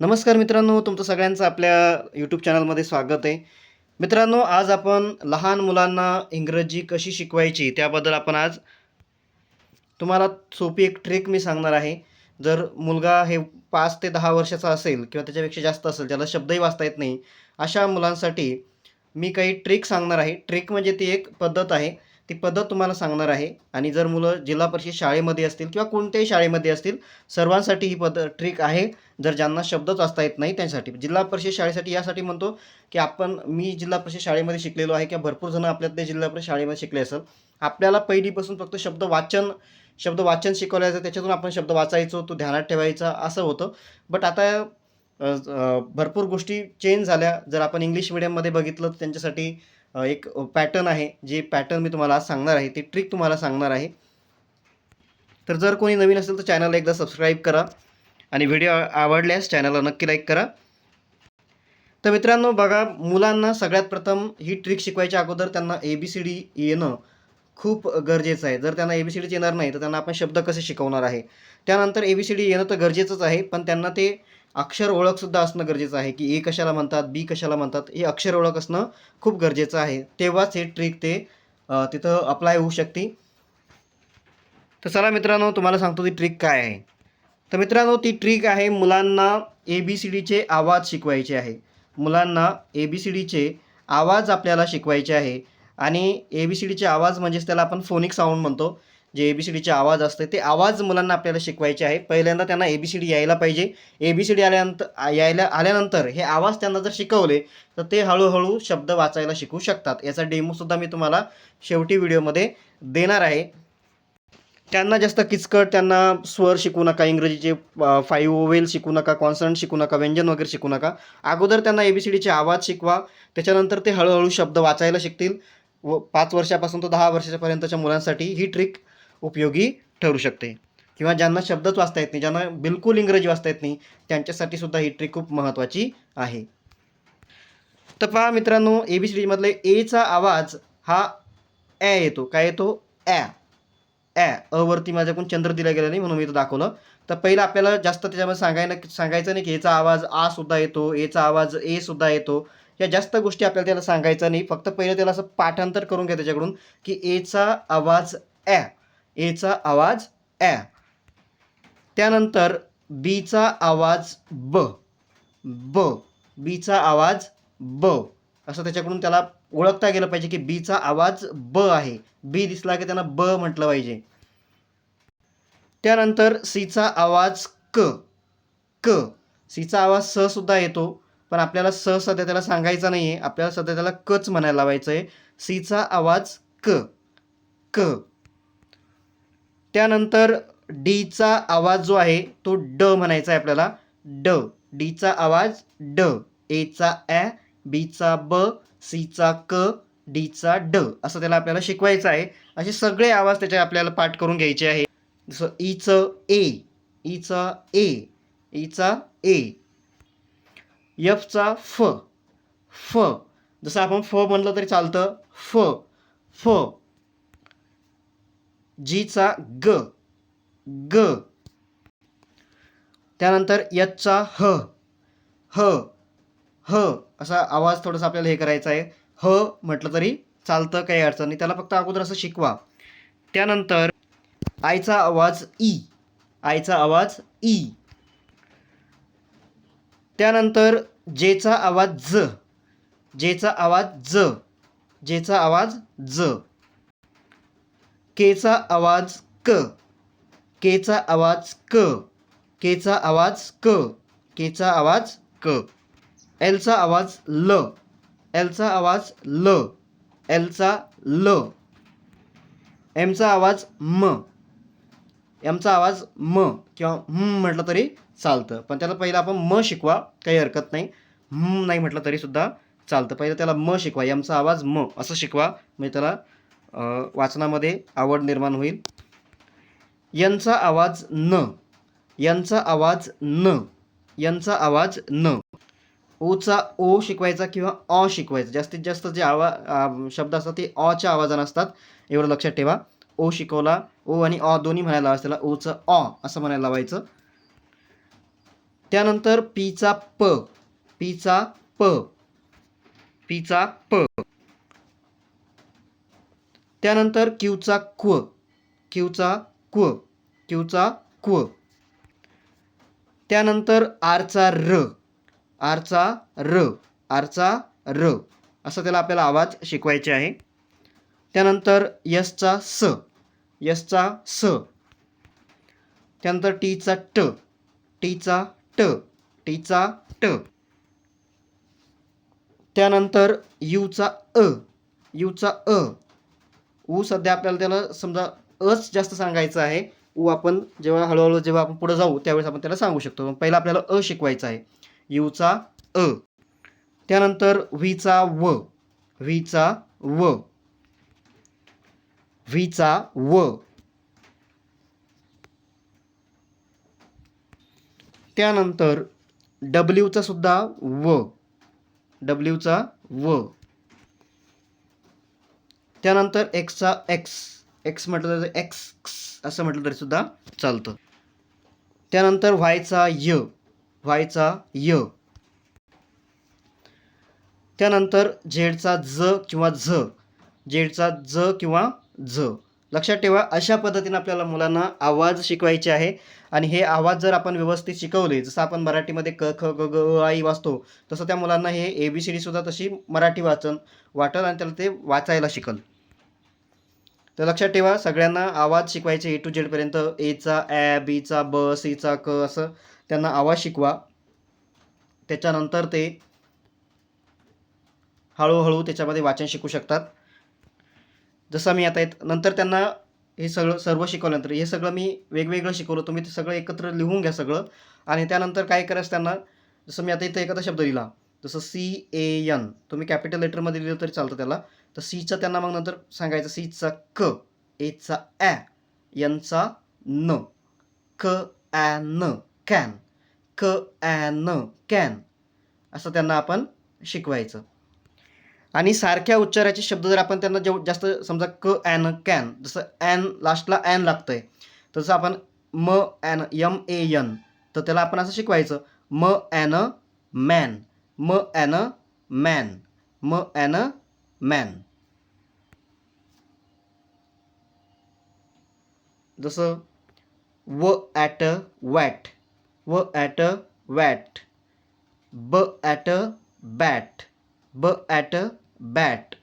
नमस्कार मित्रांनो तुमचं सगळ्यांचं आपल्या यूट्यूब चॅनलमध्ये स्वागत आहे. मित्रांनो आज आपण लहान मुलांना इंग्रजी कशी शिकवायची त्याबद्दल आपण आज तुम्हाला सोपी एक ट्रिक मी सांगणार आहे. जर मुलगा हे पाच ते दहा वर्षाचा असेल किंवा त्याच्यापेक्षा जास्त असेल ज्याला शब्दही वाचता येत नाही अशा मुलांसाठी मी काही ट्रिक सांगणार आहे. ट्रिक म्हणजे ती एक पद्धत आहे. ती पद्धत तुम्हाला सांगणार आहे. आणि जर मुलं जिल्हा परिषद शाळेमध्ये असतील किंवा कोणत्याही शाळेमध्ये असतील सर्वांसाठी ही पद ट्रिक आहे. जर ज्यांना शब्दच असता येत नाही त्यांसाठी. जिल्हा परिषद शाळेसाठी यासाठी म्हणतो की आपण मी जिल्हा परिषद शाळेमध्ये शिकलेलो आहे किंवा भरपूर जण आपल्यातले जिल्हा परिषद शाळेमध्ये शिकले असेल आपल्याला पहिलीपासून फक्त शब्द वाचन शब्द वाचन शिकवलं जायचं त्याच्यातून आपण शब्द वाचायचो तो ध्यानात ठेवायचा असं होतं. बट आता भरपूर गोष्टी चेंज झाल्या. जर आपण इंग्लिश मिडियममध्ये बघितलं तर त्यांच्यासाठी एक पॅटर्न आहे जे पॅटर्न मी तुम्हाला आज सांगणार आहे ती ट्रिक तुम्हाला सांगणार आहे. तर जर कोणी नवीन असेल तर चॅनलला एकदा सबस्क्राईब करा आणि व्हिडिओ आवडल्यास चॅनलला नक्की लाईक करा. तर मित्रांनो बघा मुलांना सगळ्यात प्रथम ही ट्रिक शिकवायच्या अगोदर त्यांना ए बी सी डी येणं खूप गरजेचं आहे. जर त्यांना ए बी सी डीच येणार नाही तर त्यांना आपण शब्द कसे शिकवणार आहे? त्यानंतर ए बी सी डी येणं तर गरजेचंच आहे पण त्यांना ते अक्षर ओळखसुद्धा असणं गरजेचं आहे की ए कशाला म्हणतात बी कशाला म्हणतात हे अक्षर ओळख असणं खूप गरजेचं आहे. तेव्हाच हे ट्रिक ते तिथं अप्लाय होऊ शकते. तर चला मित्रांनो तुम्हाला सांगतो ती ट्रिक काय आहे. तर मित्रांनो ती ट्रिक आहे मुलांना ए बी सी डीचे आवाज शिकवायचे आहे. मुलांना ए बी सी डीचे आवाज आपल्याला शिकवायचे आहे. आणि ए बी सी डीचे आवाज म्हणजेच त्याला आपण फोनिक साऊंड म्हणतो. जे ए बी सी डीचे आवाज असते ते आवाज मुलांना आपल्याला शिकवायचे आहे. पहिल्यांदा त्यांना ए बी सी डी यायला पाहिजे. ए बी सी डी आल्यानंतर यायला आल्यानंतर हे आवाज त्यांना जर शिकवले तर ते हळूहळू शब्द वाचायला शिकू शकतात. याचा डेमोसुद्धा मी तुम्हाला शेवटी व्हिडिओमध्ये देणार आहे. त्यांना जास्त किचकट त्यांना स्वर शिकू नका इंग्रजीचे फाईव्ह ओवेल शिकू नका कॉन्सनंट शिकू नका व्यंजन वगैरे शिकू नका. अगोदर त्यांना ए बी सी डीचे आवाज शिकवा. त्याच्यानंतर ते हळूहळू शब्द वाचायला शिकतील. व पाच वर्षापासून तर दहा वर्षापर्यंतच्या मुलांसाठी ही ट्रिक उपयोगी ठरू शकते. किंवा ज्यांना शब्दच वाचता येत नाही ज्यांना बिलकुल इंग्रजी वाचता येत नाही त्यांच्यासाठी सुद्धा ही ट्रिक खूप महत्त्वाची आहे. तर पहा मित्रांनो ए बी सी डीमधले एचा आवाज हा ॲ येतो. काय येतो? ॲ ॲ अवरती माझ्याकडून चंद्र दिला गेला नाही म्हणून मी तो दाखवलं. तर पहिलं आपल्याला जास्त त्याच्यामध्ये सांगायला सांगायचं नाही की एचा आवाज आ सुद्धा येतो एचा आवाज ए सुद्धा येतो. या जास्त गोष्टी आपल्याला त्याला सांगायचं नाही. फक्त पहिलं त्याला असं पाठांतर करून घ्या त्याच्याकडून की एचा आवाज ॲ एचा आवाज ॲ त्यानंतर बीचा आवाज ब. ब. बीचा आवाज ब. असं त्याच्याकडून त्याला ओळखता गेलं पाहिजे की बीचा आवाज ब आहे. बी दिसला की त्यांना ब म्हटलं पाहिजे. त्यानंतर सीचा आवाज क. क. सीचा आवाज स सुद्धा येतो पण आपल्याला स सध्या त्याला सांगायचा नाही आहे आपल्याला सध्या त्याला कच म्हणायला लावायचं आहे सीचा आवाज क. क. त्यानंतर डीचा आवाज जो आहे तो ड म्हणायचा आहे आपल्याला. ड. डीचा आवाज ड. एचा ॲ बीचा ब सीचा क डीचा ड. असं त्याला आपल्याला शिकवायचं आहे. असे सगळे आवाज त्याचे आपल्याला पाठ करून घ्यायचे आहे. जसं ईचं ए ईचा ए ईचा ए यफचा फ फ. जसं आपण फ म्हणलं तरी चालतं. फ फ. जीचा ग. ग. त्यानंतर यचा ह. ह. ह. असा आवाज थोडासा आपल्याला हे करायचा आहे. ह म्हटलं तरी चालतं काही अडचण नाही. त्याला फक्त अगोदर असं शिकवा. त्यानंतर आयचा आवाज ई. आयचा आवाज ई. त्यानंतर जेचा आवाज ज. जेचा आवाज ज. जेचा आवाज ज. केचा आवाज क. केचा आवाज क. केचा आवाज क. केचा आवाज क. एलचा आवाज ल. एलचा आवाज ल. एलचा ल. एमचा आवाज म. एमचा आवाज म किंवा हम म्हटलं तरी चालतं. पण त्याला पहिलं आपण म शिकवा काही हरकत नाही. हम नाही म्हटलं तरीसुद्धा चालतं. पहिलं त्याला म शिकवा. एमचा आवाज म. असं शिकवा. म्हणजे त्याला वाचनामध्ये आवड निर्माण होईल. यांचा आवाज न यांचा आवाज न यांचा आवाज न. ओचा ओ शिकवायचा किंवा अ शिकवायचा. जास्तीत जास्त जे आवा शब्द असतात ते अच्या आवाजानं असतात. एवढं लक्षात ठेवा. ओ शिकवला ओ आणि अ दोन्ही म्हणायला लावायचं. त्याला ओचं अ असं म्हणायला लावायचं. त्यानंतर पीचा प पीचा प पीचा प. त्यानंतर क्यूचा क्व क्यूचा क्व क्यूचा क्व. त्यानंतर आरचा र आरचा र आरचा र. असं त्याला आपल्याला आवाज शिकवायचे आहे. त्यानंतर यसचा स यसचा स. त्यानंतर टीचा ट टीचा ट टीचा ट. त्यानंतर यूचा अ यूचा अ. ऊ सध्या आपल्याला त्याला समजा अच जास्त सांगायचं आहे. ऊ आपण जेव्हा हळूहळू जेव्हा आपण पुढे जाऊ त्यावेळेस आपण त्याला सांगू शकतो. पहिला आपल्याला अ शिकवायचा आहे. यूचा अ. त्यानंतर व्हीचा व. व्हीचा व. व्हीचा व. त्यानंतर डब्ल्यूचा सुद्धा व. डब्ल्यूचा व. त्यानंतर एक्सचा एक्स एक्स म्हटलं तर एक्स असं म्हटलं तरी सुद्धा चालतं. त्यानंतर व्हायचा य व्हायचा य त्यानंतर झेडचा ज किंवा झ झेडचा ज किंवा झ लक्षात ठेवा अशा पद्धतीने आपल्याला मुलांना आवाज शिकवायचे आहे. आणि हे आवाज जर आपण व्यवस्थित शिकवले जसं आपण मराठीमध्ये क ख ग ग आई वाचतो तसं त्या मुलांना हे ए बी सी डीसुद्धा तशी मराठी वाचन वाटेल आणि त्याला ते वाचायला शिकल. तर लक्षात ठेवा सगळ्यांना आवाज शिकवायचे ए टू जेडपर्यंत एचा ॲ बीचा ब सीचा क असं त्यांना आवाज शिकवा. त्याच्यानंतर ते हळूहळू त्याच्यामध्ये वाचन शिकू शकतात. जसं मी आता येत नंतर त्यांना हे सगळं सर्व शिकवल्यानंतर हे सगळं मी वेगवेगळं शिकवलं. तुम्ही ते सगळं एकत्र लिहून घ्या सगळं. आणि त्यानंतर काय करायचं त्यांना? जसं मी आता इथं एखादा शब्द लिहिला. जसं सी ए यन तुम्ही कॅपिटल लेटरमध्ये लिहिलं तरी चालतं त्याला. तर सीचा त्यांना मग नंतर सांगायचं सीचा क एचा ॲ यांचा न. क ॲ न कॅन. क ॲ न कॅन. असं त्यांना आपण शिकवायचं. आणि सारख्या उच्चाराचे शब्द जर आपण त्यांना जेव जास्त समजा क ॲन कॅन जसं ॲन लास्टला ॲन लागतं आहे तसं आपण म ॲन यम ए यन तर त्याला आपण असं शिकवायचं म ॲन मॅन. म ॲन मॅन. म ॲन मॅन. जसं व ॲट वॅट व ॲट वॅट ब ॲट बॅट ब ॲट बॅट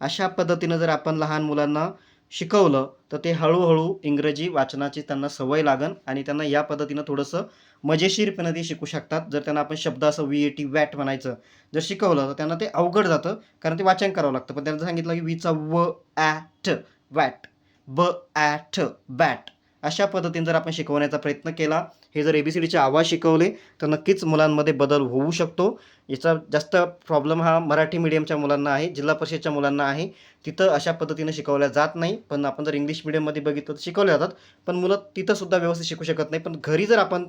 अशा पद्धतीनं जर आपण लहान मुलांना शिकवलं तर ते हळूहळू इंग्रजी वाचनाची त्यांना सवय लागन आणि त्यांना या पद्धतीनं थोडंसं मजेशीरपणे ते शिकू शकतात. जर त्यांना आपण शब्द असं वी ए टी वॅट म्हणायचं जर शिकवलं तर त्यांना ते अवघड जातं कारण ते वाचन करावं लागतं. पण त्यांना सांगितलं की वीचा व ॲट वॅट ब ॲट बॅट अशा पद्धतीने जर आपण शिकवण्याचा प्रयत्न केला हे जर ए बी सी डीचे आवाज शिकवले तर नक्कीच मुलांमध्ये बदल होऊ शकतो. याचा जास्त प्रॉब्लेम हा मराठी मीडियमच्या मुलांना आहे जिल्हा परिषदच्या मुलांना आहे. तिथं अशा पद्धतीनं शिकवल्या जात नाही पण आपण जर इंग्लिश मिडियममध्ये बघितलं तर शिकवल्या जातात. पण मुलं तिथंसुद्धा व्यवस्थित शिकू शकत नाही. पण घरी जर आपण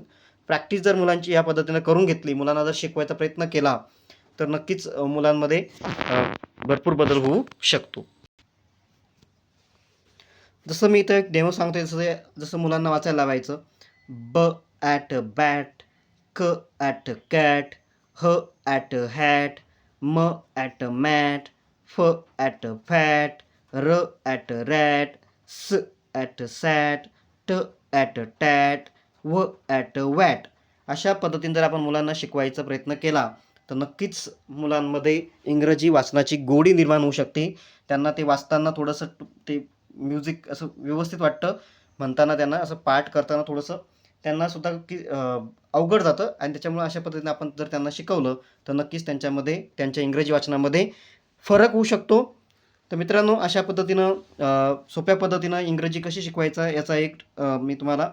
प्रॅक्टिस जर मुलांची या पद्धतीनं करून घेतली मुलांना जर शिकवायचा प्रयत्न केला तर नक्कीच मुलांमध्ये भरपूर बदल होऊ शकतो. जसं मी इथं एक डेमो सांगतोय जसं जसं मुलांना वाचायला लावायचं. ब ॲट बॅट क ॲट कॅट ह ॲट हॅट म ॲट मॅट फ ॲट फॅट र ॲट रॅट स ॲट सॅट ट ॲट टॅट व ॲट वॅट अशा पद्धतीने जर आपण मुलांना शिकवायचा प्रयत्न केला तर नक्कीच मुलांमध्ये इंग्रजी वाचनाची गोडी निर्माण होऊ शकते. त्यांना ते वाचताना थोडंसं ते म्युझिक असं व्यवस्थित वाटतं. म्हणताना त्यांना असं पाठ करताना थोडंसं त्यांना सुद्धा की अवघड जातं आणि त्याच्यामुळे अशा पद्धतीने आपण जर त्यांना शिकवलं तर नक्कीच त्यांच्यामध्ये त्यांच्या इंग्रजी वाचनामध्ये फरक होऊ शकतो. तर मित्रांनो अशा पद्धतीनं सोप्या पद्धतीनं इंग्रजी कशी शिकवायचं याचा एक मी तुम्हाला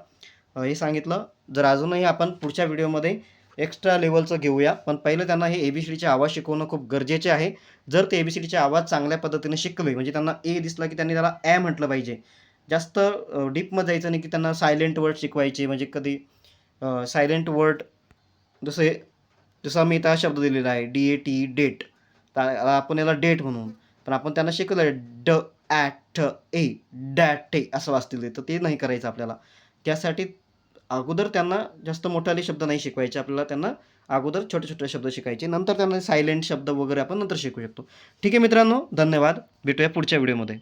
हे सांगितलं. जर अजूनही आपण पुढच्या व्हिडिओमध्ये एक्स्ट्रा लेवलचं घेऊया. पण पहिलं त्यांना हे ए बी सी डीचे आवाज शिकवणं खूप गरजेचे आहे. जर ते ए बी सी डीचे आवाज चांगल्या पद्धतीने शिकले म्हणजे त्यांना ए दिसला की त्यांनी त्याला ॲ म्हटलं पाहिजे. जास्त डीपमध्ये जायचं नाही की त्यांना सायलेंट वर्ड शिकवायचे म्हणजे कधी सायलेंट वर्ड जसे जसं मी इथं हा शब्द दिलेला आहे डी ए टी डेट तर आपण याला डेट म्हणून. पण आपण त्यांना शिकवलं ड ॲट ए डॅट ए असं वाचतील ते तर ते नाही करायचं आपल्याला. त्यासाठी अगोदर त्यांना जास्त मोठाले शब्द नाही शिकवायचे. आपल्याला त्यांना अगोदर छोटे छोटे शब्द शिकायचे. नंतर त्यांना सायलेंट शब्द वगैरे आपण नंतर शिकू शकतो. ठीक आहे मित्रांनो धन्यवाद. भेटूया पुढच्या व्हिडिओमध्ये